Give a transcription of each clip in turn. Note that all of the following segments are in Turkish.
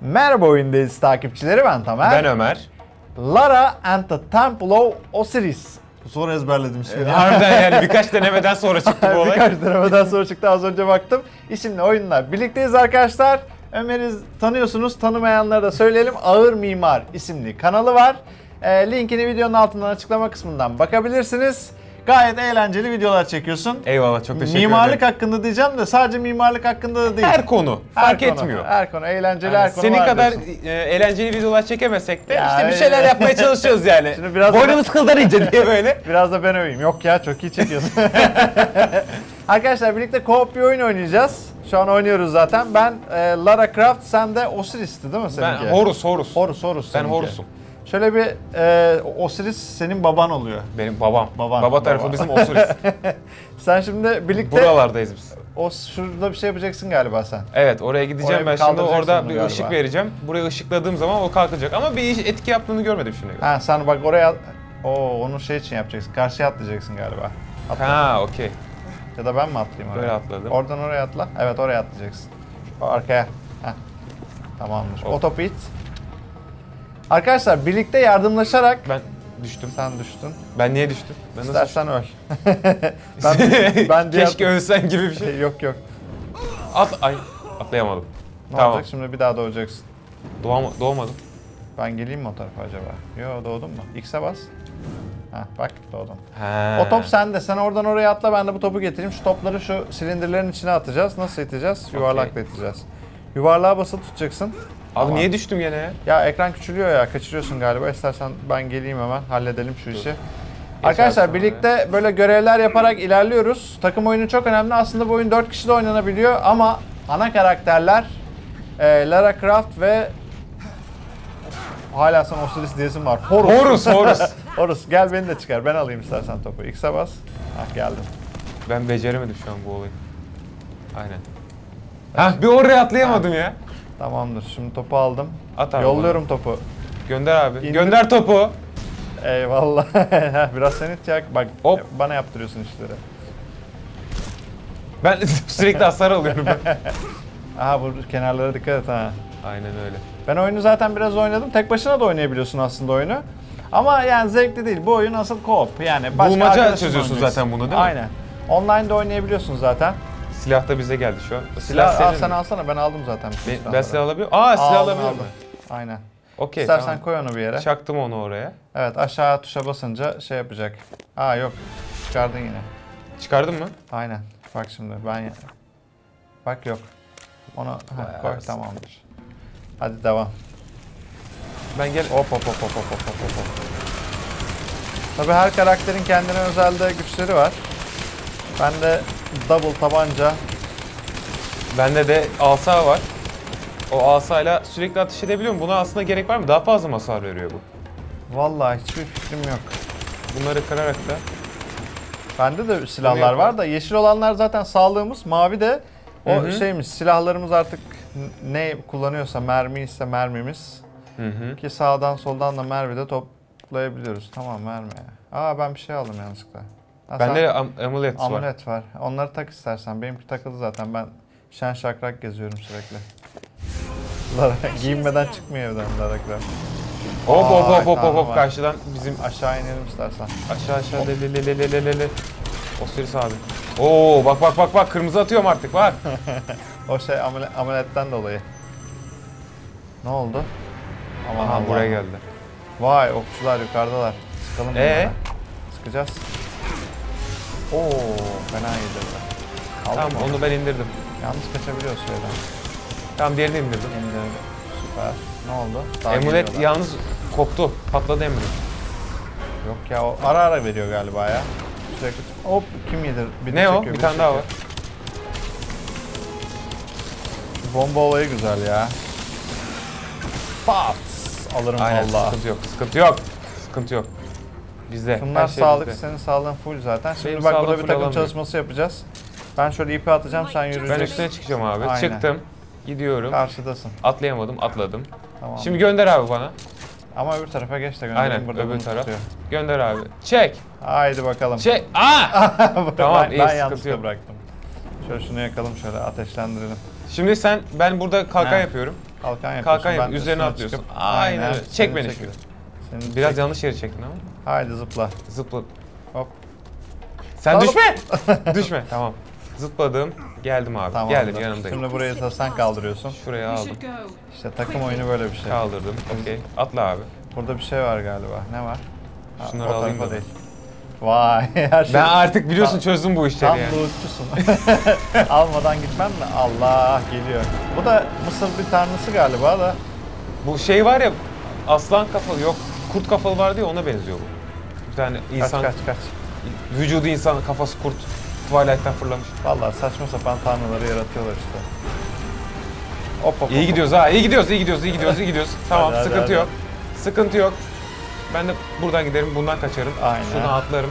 Merhaba oyundayız takipçileri ben Tamer. Ben Ömer. Lara and the Temple of Osiris. Sonra ezberledim ismini. Harbiden yani birkaç denemeden sonra çıktı bu olay. Birkaç denemeden sonra çıktı az önce baktım. İsimli oyunla birlikteyiz arkadaşlar. Ömer'i tanıyorsunuz. Tanımayanlara da söyleyelim. Ağır Mimar isimli kanalı var. E, linkini videonun altından açıklama kısmından bakabilirsiniz. Gayet eğlenceli videolar çekiyorsun. Eyvallah çok teşekkür mimarlık ederim. hakkında diyeceğim de sadece mimarlık hakkında da değil. Her konu Her fark konu, etmiyor. Her konu eğlenceli Yani her konu senin kadar diyorsun. e, eğlenceli videolar çekemesek de Ya, işte bir şeyler yapmaya çalışıyoruz yani. Şimdi biraz da- Boynumuz kıldan ince diye böyle. Biraz da ben öveyim. Yok ya çok iyi çekiyorsun. Arkadaşlar birlikte co-op bir oyun oynayacağız. Şu an oynuyoruz zaten. Ben e, Lara Croft, sen de Osiris'ti değil mi Ben seninki? Horus Horus. Horus, Horus Ben. Horus'um. Şöyle bir e, Osiris senin baban oluyor. Benim babam. Baban, Baba tarafı baba. bizim Osiris. Sen şimdi birlikte Buralardayız biz. o şurada bir şey yapacaksın galiba sen. Evet oraya gideceğim Oraya ben şimdi orada bir galiba. ışık vereceğim. Buraya ışıkladığım zaman o kalkacak ama bir etki yaptığını görmedim şimdi. Ha sen bak oraya Oo, onu şey için yapacaksın. Karşıya atlayacaksın galiba. Atla. Ha okey. Ya da ben mi atlayayım oraya? Böyle atladım. Oradan oraya atla. Evet oraya atlayacaksın. O arkaya. Heh. Tamamdır. Hop. O topu it. Arkadaşlar birlikte yardımlaşarak Ben düştüm. sen düştün. Ben niye düştüm? Ben İstersen öl. ben, ben diğer... Keşke ölsen gibi bir şey. yok yok. At ay atlayamadım. Ne tamam. olacak şimdi bir daha doğacaksın. Doğama, doğmadım. Ben geleyim mi o tarafa acaba? Yo doğdun mu? X'e bas. Ha bak doğdum. He. O top sende. Sen oradan oraya atla ben de bu topu getireyim. Şu topları şu silindirlerin içine atacağız. Nasıl iteceğiz? Yuvarlakla iteceğiz. Yuvarlığa basılı tutacaksın. Abi niye düştüm gene ya? Ya ekran küçülüyor ya, kaçırıyorsun galiba. İstersen ben geleyim hemen, halledelim şu işi. Arkadaşlar birlikte böyle görevler yaparak ilerliyoruz. Takım oyunu çok önemli. Aslında bu oyun 4 kişi de oynanabiliyor ama ana karakterler e, Lara Croft ve hala sana Osiris diyesim var. Horus. Horus, Horus. Horus gel beni de çıkar. Ben alayım istersen topu. X'e bas. Hah geldim. Ben beceremedim şu an bu olayı. Aynen. Hah bir oraya atlayamadım ya. Tamamdır. Şimdi topu aldım. At abi Yolluyorum topu. bana. Gönder abi. İndir. Gönder topu. Eyvallah. Biraz sen it ya. Bak Hop. bana yaptırıyorsun işleri. Ben sürekli hasar alıyorum. Aha bu kenarlara dikkat et ha. Aynen öyle. Ben oyunu zaten biraz oynadım. Tek başına da oynayabiliyorsun aslında oyunu. Ama yani zevkli değil. Bu oyun asıl co-op. Yani başka Bulmaca çözüyorsun zaten bunu, değil mi? Aynen. Online'da oynayabiliyorsun zaten. Silah da bize geldi şu an. Silah, al, senin sen mi? alsana ben aldım zaten. Ben, ben silah alabiliyor Aa silah Aldım, alabiliyor muyum? Aynen. Okey İstersen tamam. koy onu bir yere. Çaktım onu oraya. Evet aşağı tuşa basınca şey yapacak. Aa yok. Çıkardın yine. Çıkardın mı? Aynen. Bak şimdi ben... Bak yok. Onu ha, koy anasını. tamamdır. Hadi devam. Ben gel. Hop hop hop hop hop hop hop hop. Tabi her karakterin kendine özel de güçleri var. Bende double tabanca. Bende de asa var. O asayla sürekli ateş edebiliyorum. Buna aslında gerek var mı? Daha fazla hasar veriyor bu? Vallahi hiçbir fikrim yok. Bunları kırarak da. Bende de silahlar var da yeşil olanlar zaten sağlığımız, mavi de o Hı hı. şeymiş silahlarımız artık ne kullanıyorsa mermi ise mermimiz. Hı hı. Ki sağdan soldan da mermi de toplayabiliyoruz. Tamam mermi. Aa ben bir şey aldım yanlışlıkla. Aslında Bende am amulet var. Amulet var. Onları tak istersen. Benimki takıldı zaten. Ben şen şakrak geziyorum sürekli. Lara giyinmeden çıkmıyor evden Lara Croft. Hop hop hop hop hop karşıdan bizim aşağı inelim istersen. Aşağı aşağı le le le le le le le. Osiris abi. Oo bak bak bak bak kırmızı atıyorum artık bak. o şey amulet, amuletten dolayı. Ne oldu? Aman Aha buraya geldi. Vay okçular yukarıdalar. Sıkalım ee? bunlara. Sıkacağız. Oo fena yedirdi. Tamam mı? onu ben indirdim. Yalnız kaçabiliyoruz şeyden. Tamam diğerini indirdim. İndirdi. Süper. Ne oldu? Daha geliyorlar. yalnız koptu. Patladı amulet. Yok ya o ara ara veriyor galiba ya. Sürekli hop kim yedir? Biri Ne o? çekiyor, Bir biri tane daha var. çekiyor. Bomba olayı güzel ya. Pat! Alırım Aynen valla. sıkıntı yok. Sıkıntı yok. Sıkıntı yok. Bizde. Bunlar her şey sağlık, bizde. senin sağlığın full zaten. Şimdi Benim bak burada bir takım çalışması yapacağız. Ben şöyle ipi atacağım, sen Ben yürüyeceksin. üstüne çıkacağım abi. Aynen. Çıktım. Gidiyorum. Karşıdasın. Atlayamadım. Atladım. Tamam. Şimdi gönder abi bana. Ama öbür tarafa geç de. Aynen burada öbür taraf. tutuyor. Gönder abi. Çek. Haydi bakalım. Çek. Aa! Tamam, ben, iyi, ben yanlışlıkla yok. bıraktım. Şöyle şunu yakalım şöyle ateşlendirelim. Şimdi sen ben burada kalkan Ha. yapıyorum. Kalkan yapıyorsun. Kalkan yap, ben üzerine atlıyorsun. çıkıp- Aynen seni Çek beni. Seni Biraz çek- yanlış yere çektin ama. Haydi zıpla. Zıpla. Hop. Sen Tamam. düşme. düşme. Tamam. Zıpladım. Geldim abi. Tamam. Geldim yanımdayım. Şimdi burayı sen kaldırıyorsun. Şuraya aldım. İşte takım oyunu böyle bir şey. Kaldırdım. Okey. Atla abi. Burada bir şey var galiba. Ne var? Ha, Şunları o alayım da. değil. Vay her şey. Ben artık biliyorsun Tam- çözdüm bu işleri Tam yani. lootçusun. Almadan gitmem mi? Allah geliyor. Bu da Mısır bir tanrısı galiba da. Bu şey var ya aslan kafalı yok kurt kafalı var diye ona benziyor bu. Bir tane Kaç insan kaç kaç. vücudu insan kafası kurt Twilight'ten fırlamış. Vallahi saçma sapan tanrıları yaratıyorlar işte. Hop hop İyi hop. gidiyoruz ha iyi gidiyoruz iyi gidiyoruz iyi gidiyoruz iyi gidiyoruz. Tamam hadi, sıkıntı hadi. yok. Sıkıntı yok. Ben de buradan giderim bundan kaçarım. Aynen. Şuradan atlarım.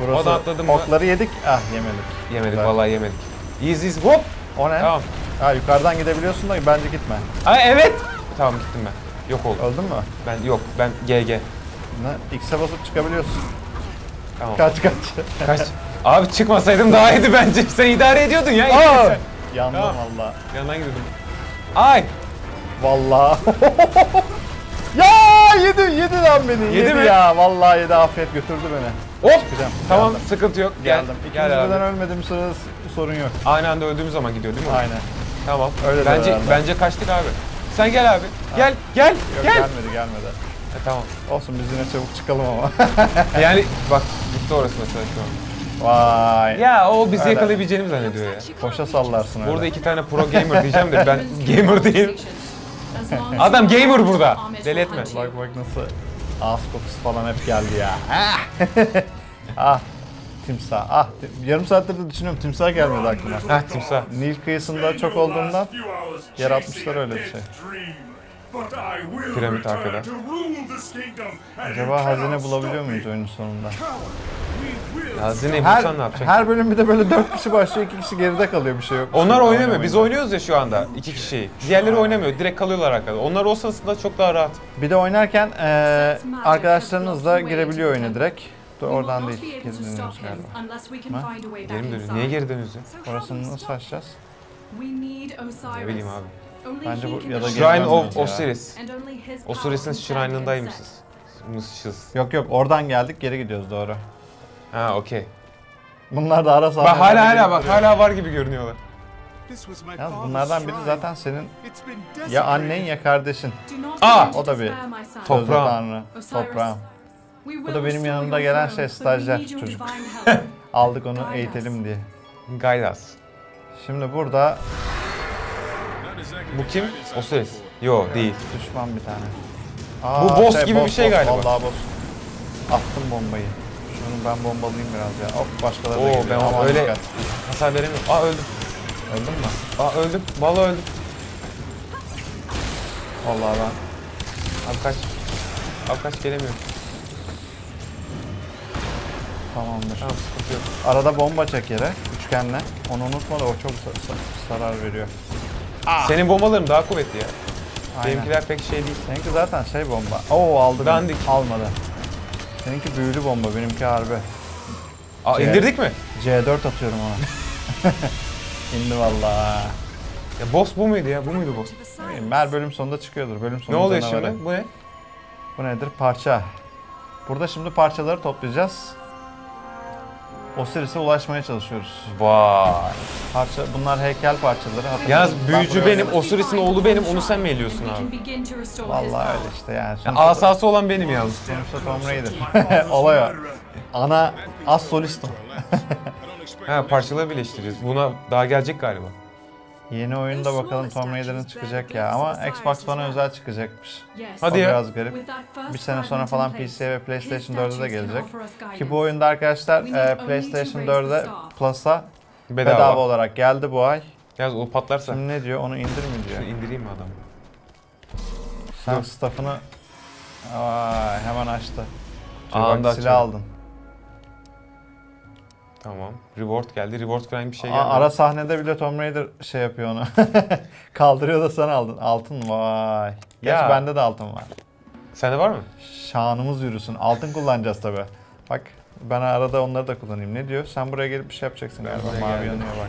Burası O da atladı mı? Okları yedik. Ah yemedik. Yemedik Güzel. vallahi yemedik. Easy easy hop. O ne? Tamam. Ha yukarıdan gidebiliyorsun da bence gitme. Ay evet. Tamam gittim ben. Yok oldu. Öldün mü? Ben yok ben GG. X'e basıp çıkabiliyorsun. Tamam. Kaç kaç. Kaç. Abi çıkmasaydım daha iyiydi bence. Sen idare ediyordun ya. Aa! Yandım Tamam. valla. Yandan gidiyordum. Ay. Valla. ya yedi yedi lan beni. Yedi mi? ya. Vallahi yedi afiyet götürdü beni. Hop. Çıkacağım. Tamam Geldim. sıkıntı yok. Gel. Geldim. İkimiz Gel birden ölmedim sırada sorun yok. Aynı anda öldüğümüz zaman gidiyor değil mi? Aynen. Tamam. Öyle bence bence kaçtık abi. Sen gel abi. Gel gel Yok gel. gelmedi gelmedi. E, tamam. Olsun biz yine çabuk çıkalım ama. Yani bak gitti orası mesela şu an. Vay. Ya o bizi Öyle. yakalayabileceğini zannediyor ya. Boşa sallarsın öyle. Burada iki tane pro gamer diyeceğim de ben gamer değilim. Adam gamer burada. Deli etme. Bak bak nasıl ağız kokusu falan hep geldi ya. Ah. ah. Timsah. Ah. tim- Yarım saattir de düşünüyorum timsah gelmedi aklıma. Heh timsah. Nil kıyısında çok olduğundan yaratmışlar öyle bir şey. Piramit arkada. Acaba hazine bulabiliyor muyuz oyunun sonunda? Hazineyi Her, bulsan ne yapacaksın? her bölüm bir de böyle dört kişi başlıyor, iki kişi geride kalıyor bir şey yok. Onlar oynamıyor. Biz oynuyoruz ya şu anda iki kişi. Diğerleri oynamıyor. Direkt kalıyorlar arkada. Onlar olsa aslında çok daha rahat. Bir de oynarken eee arkadaşlarınızla girebiliyor oyuna direkt. Dur, oradan değil, geri dönüyoruz galiba. Geri mi dönüyoruz? Niye geri dönüyoruz ya? Orasını nasıl açacağız? Ne bileyim abi. Bence bu- ya da Shrine of. Osiris. Osiris'in Shrine'ındaymışız. Mısışız. Yok yok oradan geldik geri gidiyoruz doğru. Ha okey. Bunlar da ara Bak sahneler hala hala bak hala var gibi görünüyorlar. Yalnız bunlardan biri zaten senin ya annen ya kardeşin. Aa! O da bir Toprağım. Toprağım. Bu da benim yanımda gelen şey, stajyer çocuk. Aldık onu eğitelim diye. Us. Şimdi burada Bu kim? Osiris. Yo değil. düşman bir tane. Bu boss gibi bir şey galiba. Vallahi boss. Attım bombayı. Şunu ben bombalayayım biraz ya. Hop başkaları da Oo geliyor. ben Aman öyle dikkat. hasar veremiyorum. Aa öldüm. Öldün mü? Aa öldüm. Vallahi öldüm. Vallahi ben. Abi kaç. Abi kaç gelemiyorum. Tamamdır. Tamam sıkıntı yok. Arada bomba çek yere. Üçgenle. Onu unutma da o çok sa- sa- zarar veriyor. Senin bombaların daha kuvvetli ya. Aynen. Benimkiler pek şey değil. Seninki zaten şey bomba. Oo aldı. beni. Dandik. Almadı. Seninki büyülü bomba. Benimki harbi. Aa Şey- indirdik mi? C4 atıyorum ona. İndi vallahi. Ya boss bu muydu ya? Bu muydu boss? Ne bileyim, Her bölüm sonunda çıkıyordur. Bölüm Ne sonunda oluyor canavarı. şimdi? Bu ne? Bu nedir? Parça. Burada şimdi parçaları toplayacağız. Osiris'e ulaşmaya çalışıyoruz. Vay. Parça, bunlar heykel parçaları. Hatırladın Yalnız büyücü benim, Osiris'in oğlu benim, onu sen mi eliyorsun abi? Vallahi öyle işte yani. Ya Sonuçta, asası olan benim yalnız. sonuçta Tom Raider. Olay o. Ana as solistim. Ha parçaları birleştireceğiz. Buna daha gelecek galiba. Yeni oyunda bakalım Tom Raider'ın çıkacak ya ama Xbox bana özel çıkacakmış. Hadi o ya. biraz garip. Bir sene sonra falan PC ve PlayStation 4'e de gelecek. Ki bu oyunda arkadaşlar e, PlayStation to raise the 4'e staff. Plus'a Bedava. bedava olarak geldi bu ay. Yalnız o patlarsa. Şimdi ne diyor? Onu indir mi diyor? Şunu indireyim mi adamı? Sen staff'ını Aa, hemen açtı. Dur Anında bak, silah açıyorum. aldın. Tamam. Reward geldi. Reward falan bir şey Aa, geldi. ara sahnede bile Tomb Raider şey yapıyor onu. Kaldırıyor da sen aldın. Altın vay. Gerçi Ya. bende de altın var. Sende var mı? Şanımız yürüsün. Altın kullanacağız tabi. Bak ben arada onları da kullanayım. Ne diyor? Sen buraya gelip bir şey yapacaksın Ben galiba. buraya Mavi geldim. yanıyor bak.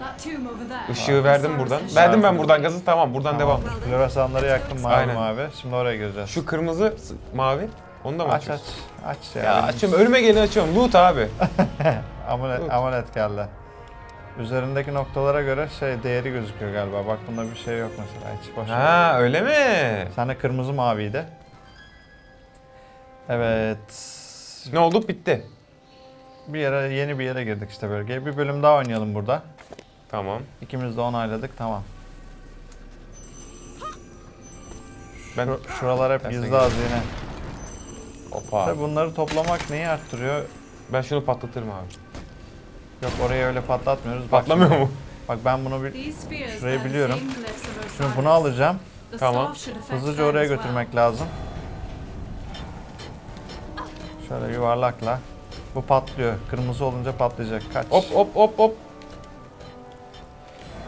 That tomb over there. Işığı verdim buradan. Verdim ben buradan gazı tamam buradan devam. Floresanları yaktım mavi Aynen. mavi. Şimdi oraya gireceğiz. Şu kırmızı s- mavi. Onu da mı aç aç. açıyorsun? Aç ya. Ya benim açıyorum önüme geleni açıyorum. Loot abi. Amulet, Yok. amulet geldi. Üzerindeki noktalara göre şey değeri gözüküyor galiba. Bak bunda bir şey yok mesela. Hiç boş. Ha öyle mi? Sen de kırmızı maviydi. Evet. Ne oldu? Bitti. Bir yere yeni bir yere girdik işte bölgeye. Bir bölüm daha oynayalım burada. Tamam. İkimiz de onayladık. Tamam. Ben Şu- şuralar hep gizli hazine. Opa. Tabii bunları toplamak neyi arttırıyor? Ben şunu patlatırım abi. Yok orayı öyle patlatmıyoruz. Bak Patlamıyor şimdi- mu? Bak ben bunu bir Şurayı biliyorum. şimdi bunu alacağım. Tamam. Hızlıca oraya götürmek lazım. Şöyle yuvarlakla. Bu patlıyor. Kırmızı olunca patlayacak. Kaç. Hop hop hop hop.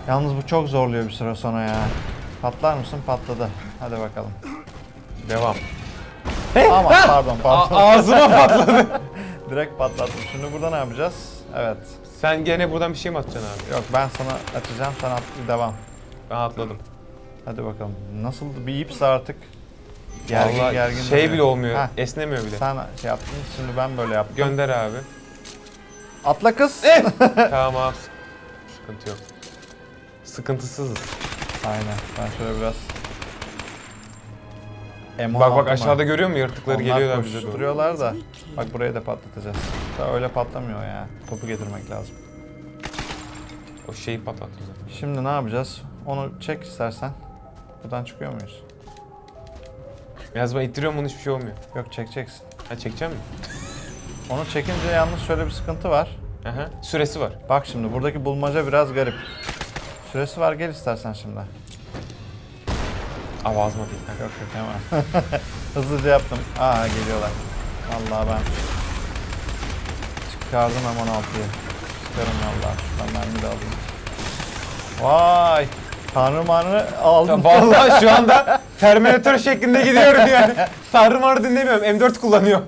Yalnız bu çok zorluyor bir süre sonra ya. Patlar mısın? Patladı. Hadi bakalım. Devam. Aman pardon A- pardon. ağzıma patladı. Direkt patlattım. Şimdi burada ne yapacağız? Evet. Sen gene buradan bir şey mi atacaksın abi? Yok ben sana açacağım. Sen at devam. Ben atladım. Hadi bakalım. Nasıl bir ipse artık. Gergin Vallahi gergin şey duruyor. bile olmuyor. Heh, Esnemiyor bile. sen şey yaptın. Şimdi ben böyle yaptım. Gönder abi. Atla kız. tamam. Sıkıntı yok. Sıkıntısızız. Aynen. Ben şöyle biraz M16 Bak bak aşağıda görüyor musun yaratıkları Onlar geliyorlar bize doğru. koşturuyorlar da. Bak burayı da patlatacağız. Da öyle patlamıyor ya. Topu getirmek lazım. O şeyi patlatacağız. Şimdi ne yapacağız? Onu çek istersen. Buradan çıkıyor muyuz? Yalnız ben ittiriyorum bunu hiçbir şey olmuyor. Yok çekeceksin. Ha çekeceğim mi? Onu çekince yalnız şöyle bir sıkıntı var. Aha. Süresi var. Bak şimdi buradaki bulmaca biraz garip. Süresi var gel istersen şimdi. Aa ağzıma değil. Yok yok hemen. Hızlıca yaptım. Aa geliyorlar. Vallahi ben çıkardım M16'yı. Çıkarım vallahi. Şuradan mermi de alayım. Vay! Tanrı manrı aldım. Vallahi şu anda Terminator şeklinde gidiyorum yani. Tanrı marı dinlemiyorum. M4 kullanıyor.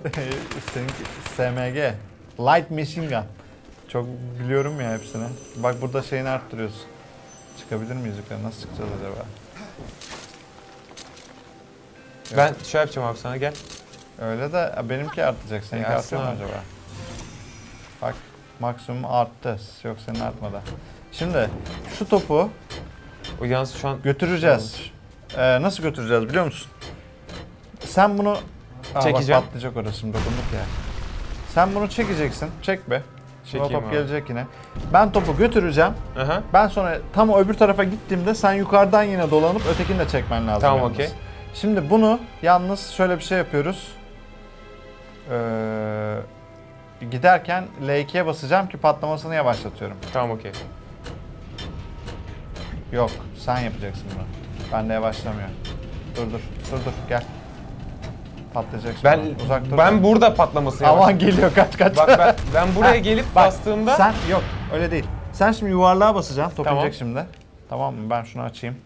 Seninki SMG. Light Machine Gun. Çok biliyorum ya hepsini. Bak burada şeyini arttırıyorsun. Çıkabilir miyiz yukarı? Nasıl çıkacağız acaba? Ben şey yapacağım abi sana gel. Öyle de benimki artacak. Seninki Ya artıyor mu acaba? Bak maksimum arttı. Yok senin artmadı. Şimdi şu topu O yalnız şu an götüreceğiz. Ee, nasıl götüreceğiz biliyor musun? Sen bunu Aa, Çekeceğim. Bak patlayacak orası şimdi dokunduk ya. Sen bunu çekeceksin. Çek be. Şimdi o Çekeyim top abi. gelecek yine. Ben topu götüreceğim. Aha. Ben sonra tam o öbür tarafa gittiğimde sen yukarıdan yine dolanıp ötekini de çekmen lazım. Tamam, yalnız. okey. Şimdi bunu yalnız şöyle bir şey yapıyoruz. Ee, giderken L2'ye basacağım ki patlamasını yavaşlatıyorum. Tamam okey. Yok sen yapacaksın bunu. Ben de yavaşlamıyor. Dur dur dur dur gel. Patlayacak. Ben Uzak dur. ben burada patlaması yapacağım. Aman geliyor kaç kaç. Bak ben, ben buraya gelip bak, bastığımda Sen yok öyle değil. Sen şimdi yuvarlığa basacaksın. Top Tamam. inecek şimdi. Tamam mı? Ben şunu açayım.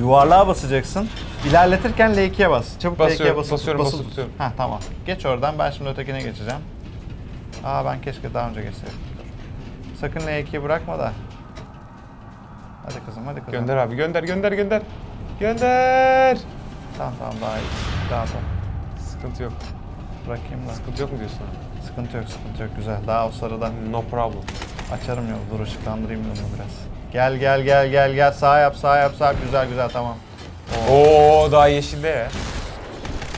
Yuvarlığa basacaksın. İlerletirken L2'ye bas. Çabuk Basıyorum, L2'ye basıp basıyorum, basıp basıp tut. tutuyorum. Ha tamam. Geç oradan ben şimdi ötekine geçeceğim. Aa ben keşke daha önce geçseydim. Dur. Sakın L2'yi bırakma da. Hadi kızım hadi kızım. gönder abi gönder gönder gönder. Gönder. Tamam tamam daha iyi. Daha tamam. Sıkıntı yok. Bırakayım da. Sıkıntı yok mu diyorsun? Sıkıntı yok sıkıntı yok güzel. Daha o sarıdan No problem. açarım yolu. Dur ışıklandırayım yolunu biraz. Gel gel gel gel gel sağ yap sağ yap sağ yap. güzel güzel tamam. Oo daha yeşilde ya.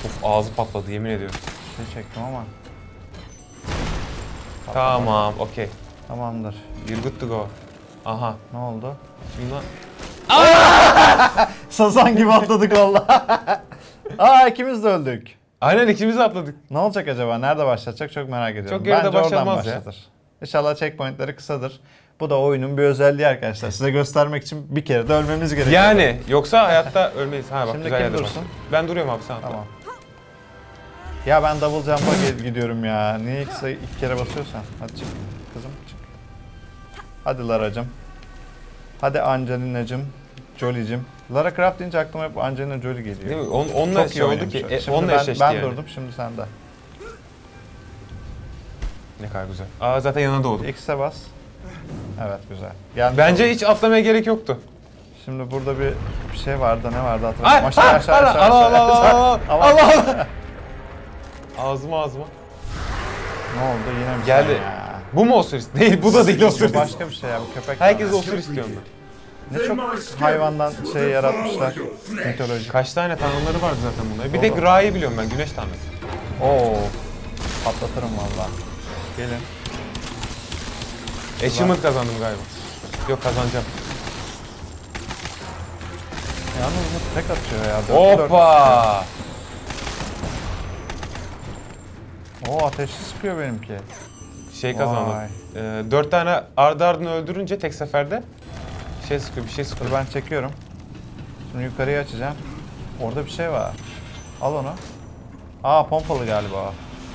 Of ağzı patladı yemin ediyorum. Şey çektim ama. Tamam okey. Tamamdır. You're good to go. Aha. Ne oldu? Şimdi lan- Sazan gibi atladık valla. Aa ikimiz de öldük. Aynen ikimiz de atladık. Ne olacak acaba? Nerede başlatacak çok merak ediyorum. Çok geride Bence oradan başlamaz ya. başlatır. İnşallah checkpointleri kısadır. Bu da oyunun bir özelliği arkadaşlar. Size göstermek için bir kere de ölmemiz gerekiyor. Yani yoksa hayatta ölmeyiz. Ha bak Şimdi güzel kim yerde dursun? başladı. Ben duruyorum abi sen atla. Tamam. Ya ben double jump'a gidiyorum ya. Niye sayı- iki kere basıyorsan? Hadi çık kızım çık. Hadi Lara'cım. Hadi Angelina'cım. Jolie'cim. Lara Croft deyince aklıma hep Angelina Jolie geliyor. Değil mi? On, onunla Çok şey oldu ki. E, Şimdi onunla ben, ben yani. durdum şimdi sende. Ne kadar güzel. Aa zaten yana doğdu. X'e bas. Evet güzel. Gelmiş Bence hiç atlamaya gerek yoktu. Şimdi burada bir bir şey vardı. Ne vardı hatırlamıyorum. Aşağı aşağı Allah, aşağı. Allah, aşağı. Allah, Allah, Ama- Allah, Allah. Ağzıma ağzıma. Ne oldu yine bir Geldi. şey ya. Bu mu Osiris? Değil, bu da değil Bu Osiris. başka bir şey ya bu köpek. Herkes Osiris diyorum ben. ne çok hayvandan şey yaratmışlar. Mitoloji. Kaç tane tanrıları vardı zaten bunların. Bir tek Ra'yı biliyorum ben, güneş tanrısı. Oo. Patlatırım valla. Gelin. Achievement kazandım galiba. Yok kazanacağım. Yalnız bu tek atıyor ya. dört Hoppa! Oo ateşli sıkıyor benimki. Şey kazandım. Vay. Ee, dört tane ardı ardına öldürünce tek seferde şey sıkıyor, bir şey sıkıyor. Dur ben çekiyorum. Şimdi yukarıya açacağım. Orada bir şey var. Al onu. Aa pompalı galiba. o.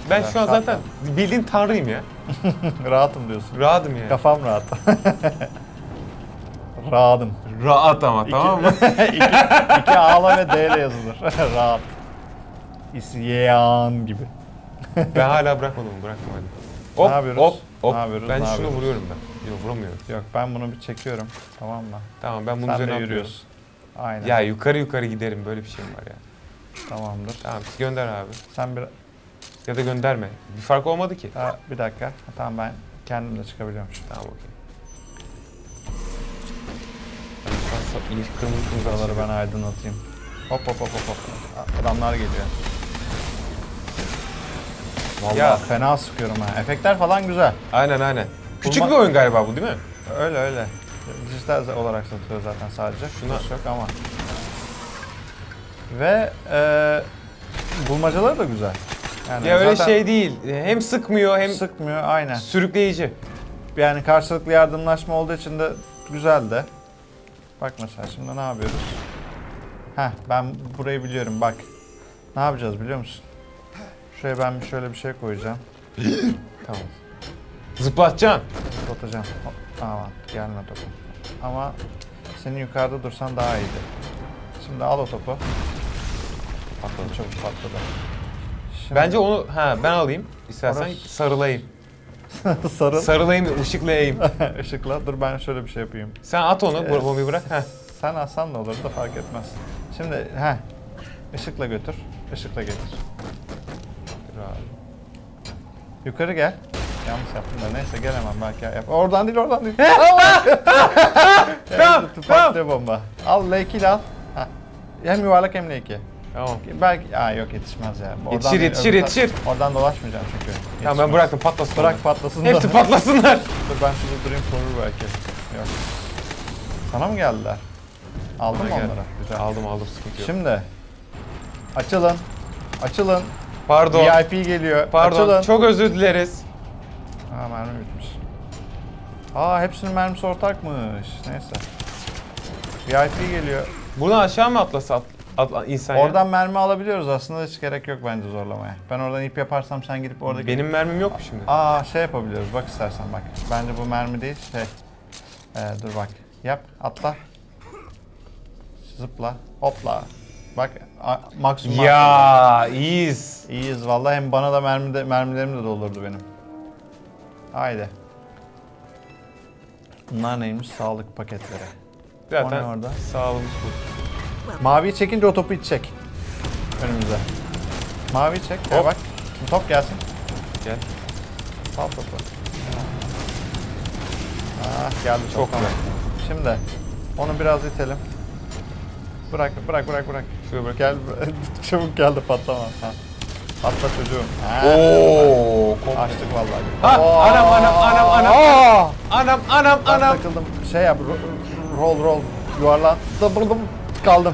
Ben Evet, şu an şartla. zaten bildiğin tanrıyım ya. Rahatım diyorsun. Rahatım ya. Kafam rahat. Rahatım. Rahat ama tamam mı? iki, iki ağla ve D ile yazılır. Rahat. İsyan gibi. ben hala bırakmadım, bıraktım hadi. Ne Hop, yapıyoruz? hop, hop. Ne yapıyoruz, Ben ne şunu yapıyoruz? vuruyorum ben. Yok vuramıyorum. Yok ben bunu bir çekiyorum. Tamam mı? Tamam ben bunun Sen üzerine yürüyorsun. Aynen. Ya yukarı yukarı giderim böyle bir şey mi var ya? Tamamdır. Tamam gönder abi. Sen bir... Ya da gönderme. Bir fark olmadı ki. Ha, bir dakika. Ha, Tamam ben kendim de çıkabiliyorum şimdi. Tamam okey. İyi kırmızı kırmızı Buraları açıyorum. ben aydınlatayım. Hop hop hop hop hop. Adamlar geliyor. Vallahi Ya. fena sıkıyorum ha. Efektler falan güzel. Aynen aynen. Küçük Bulma- bir oyun galiba bu değil mi? Öyle öyle. Dijital olarak satılıyor zaten sadece. Şuna yok ama. Ve e, bulmacaları da güzel. Yani Ya öyle zaten şey değil. Hem sıkmıyor hem sıkmıyor aynen. sürükleyici. Yani karşılıklı yardımlaşma olduğu için de güzel de. Bak mesela şimdi ne yapıyoruz? Heh ben burayı biliyorum bak. Ne yapacağız biliyor musun? Şuraya ben bir şöyle bir şey koyacağım. Tamam. Zıplatacaksın. Atacağım. Hop, Aman gelme topu. Ama senin yukarıda dursan daha iyiydi. Şimdi al o topu. Patladı çabuk patladı. Şimdi Bence onu ha ben alayım. İstersen Orası- sarılayım. sarıl. Sarılayım, ışıklayayım. Işıkla. Dur ben şöyle bir şey yapayım. Sen at onu, bu bombayı bırak. Heh. Sen alsan da olur da fark etmez. Şimdi he ışıkla götür. Işıkla getir. Yukarı gel. Yanlış yaptım da neyse gelemem belki yap. Oradan değil oradan değil. Tamam, Patlıyor bomba. Al L2'li al. Heh. Hem yuvarlak hem L2. Tamam. Belki Aa yok yetişmez ya. Oradan Yetişir, yetişir, öbür yetişir. Oradan dolaşmayacağım çünkü. Tamam ben Yetişmez. bıraktım patlasın. Bırak onlar. patlasın da. Hepsi patlasınlar. Dur ben şurada durayım korur belki. Yok. Sana mı geldiler? Aldın mı Bana onları? Güzel. Aldım aldım sıkıntı yok. Şimdi açılın. Açılın. Pardon. VIP geliyor. Pardon. Açılın. Çok özür dileriz. Aa mermi bitmiş. Aa hepsinin mermisi ortakmış. Neyse. VIP geliyor. Buradan aşağı mı atlasa at, atla, insan ya? Oradan mermi alabiliyoruz aslında hiç gerek yok bence zorlamaya. Ben oradan ip yaparsam sen gidip oradaki... Benim mermim yok mu şimdi? Aa şey yapabiliyoruz bak istersen bak. Bence bu mermi değil şey. Ee, dur bak. Yap atla. Zıpla. Hopla. Bak maksimum. Ya iyiyiz. İyiyiz vallahi hem bana da mermi de, mermilerim de doldurdu benim. Haydi. Bunlar neymiş? Sağlık paketleri. Zaten orada? sağlığımız bu. Maviyi çekince o topu itecek. Önümüze. Maviyi çek. Gel Hop. bak. Şimdi top gelsin. Gel. Sal topu. Ah geldi top. Çok tamam. Şimdi onu biraz itelim. Bırak bırak bırak bırak. Şuraya bırak. Gel çabuk geldi patlama. Ha. Patla çocuğum. Ha. Oo, komple. Açtık vallahi. Ha, Oo. anam, anam, anam, anam. Aa! Anam anam Ben anam. takıldım. Şey yap. ro- Roll roll. Yuvarlan. Dıbırdım. Kaldım.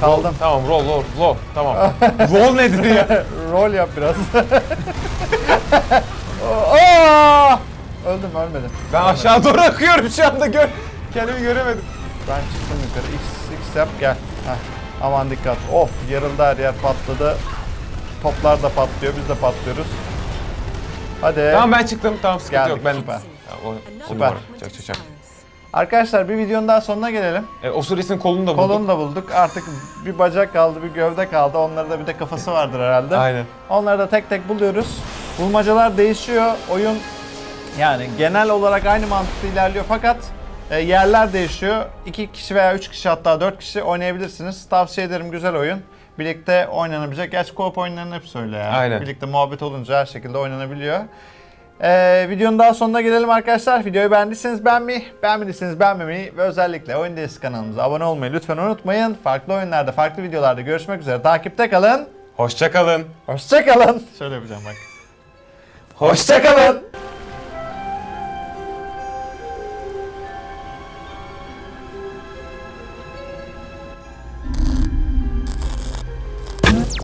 Kaldım. Tamam roll roll roll. Tamam. roll nedir ya? Roll yap biraz. Aa! Öldüm ölmedim. Ben aşağı doğru akıyorum şu anda gör. Kendimi göremedim. Ben çıktım yukarı. X, X yap gel. Heh. Aman dikkat. Of yarıldı her yer patladı. Toplar da patlıyor. Biz de patlıyoruz. Hadi. Tamam ben çıktım. Tamam sıkıntı Geldik, yok. Ben süper. Tamam, o. Süper. Çak çak çak. Arkadaşlar bir videonun daha sonuna gelelim. E, Osiris'in kolunu da bulduk. Kolunu da bulduk. Artık bir bacak kaldı, bir gövde kaldı. Onlarda da bir de kafası vardır herhalde. Aynen. Onları da tek tek buluyoruz. Bulmacalar değişiyor. Oyun Yani genel olarak aynı mantıkta ilerliyor fakat e, yerler değişiyor. 2 kişi veya 3 kişi hatta 4 kişi oynayabilirsiniz. Tavsiye ederim güzel oyun. Birlikte oynanabilecek. Gerçi co-op oyunlarının hepsi öyle ya. Aynen. Birlikte muhabbet olunca her şekilde oynanabiliyor. Ee, videonun daha sonuna gelelim arkadaşlar. Videoyu beğendiyseniz beğenmeyi, beğenmediyseniz beğenmemeyi ve özellikle Oyun Diyesi kanalımıza abone olmayı lütfen unutmayın. Farklı oyunlarda, farklı videolarda görüşmek üzere. Takipte kalın. Hoşçakalın. Hoşçakalın. Şöyle yapacağım bak. Hoşçakalın.